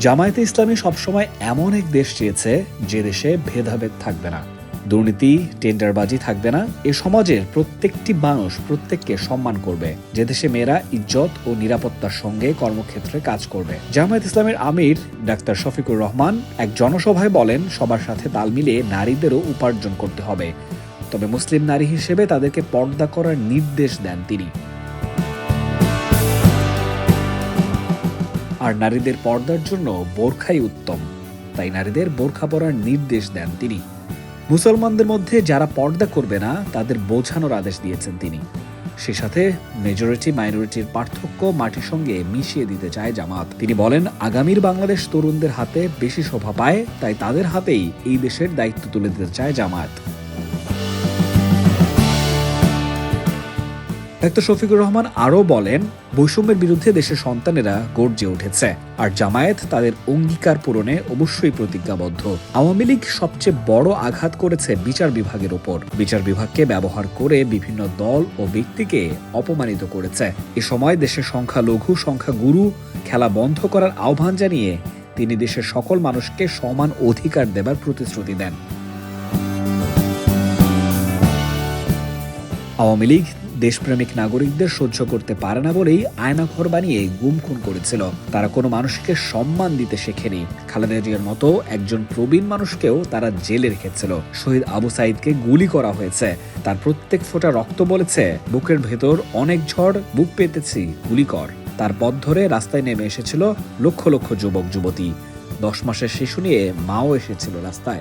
জামায়াতে ইসলামী সবসময় এমন এক দেশ চেয়েছে যে দেশে ভেদাভেদ থাকবে না। দুর্নীতি, টেন্ডারবাজি থাকবে না। এ সমাজের প্রত্যেকটি মানুষ প্রত্যেককে সম্মান করবে। যে দেশে মেয়েরা ইজ্জত ও নিরাপত্তার সঙ্গে কর্মক্ষেত্রে কাজ করবে। জামায়াত ইসলামের আমির ডাক্তার শফিকুর রহমান এক জনসভায় বলেন, সবার সাথে তাল মিলিয়ে নারীদেরও উপার্জন করতে হবে। তবে মুসলিম নারী হিসেবে তাদেরকে পর্দা করার নির্দেশ দেন তিনি। আর নারীদের পর্দার জন্য বোরখাই উত্তম। তাই নারীদের বোরখা পরার নির্দেশ দেন তিনি। মুসলমানদের মধ্যে যারা পর্দা করবে না, তাদের বোঝানোর আদেশ দিয়েছেন তিনি। সে সাথে মেজরিটি মাইনরিটির পার্থক্য মাটির সঙ্গে মিশিয়ে দিতে চায় জামাত। তিনি বলেন, আগামীর বাংলাদেশ তরুণদের হাতে বেশি শোভা পায়, তাই তাদের হাতেই এই দেশের দায়িত্ব তুলে দিতে চায় জামাত। ডাক্তার শফিকুর রহমান আরও বলেন, বৈষম্যের বিরুদ্ধে দেশের সন্তানেরা গর্জে উঠেছে, আর জামায়াত তাদের অঙ্গীকার পূরণে অবশ্যই প্রতিজ্ঞাবদ্ধ। আওয়ামী লীগ সবচেয়ে বড় আঘাত করেছে বিচার বিভাগের উপর বিচার বিভাগকে ব্যবহার করে বিভিন্ন দল ও ব্যক্তিকে অপমানিত করেছে। এ সময় দেশের সংখ্যালঘু সংখ্যাগুরু খেলা বন্ধ করার আহ্বান জানিয়ে তিনি দেশের সকল মানুষকে সমান অধিকার দেবার প্রতিশ্রুতি দেন। আওয়ামী লীগ দেশপ্রেমিক নাগরিকদের সহ্য করতে পারে না বলেই আয়নাঘর বানিয়ে গুম খুন করেছিল। তারা কোনো মানুষকে সম্মান দিতে শেখেনি। খালেদা জিয়ার মতো একজন প্রবীণ মানুষকেও তারা জেলে রেখেছিল। শহীদ আবু সাইদকে গুলি করা হয়েছে। তার প্রত্যেক ফোঁটা রক্ত বলেছে, বুকের ভেতর অনেক ঝড়, বুক পেতেছি, গুলি কর। তার পথ ধরে রাস্তায় নেমে এসেছিল লক্ষ লক্ষ যুবক, যুবতী। দশ মাসের শিশু নিয়ে মাও এসেছিল রাস্তায়।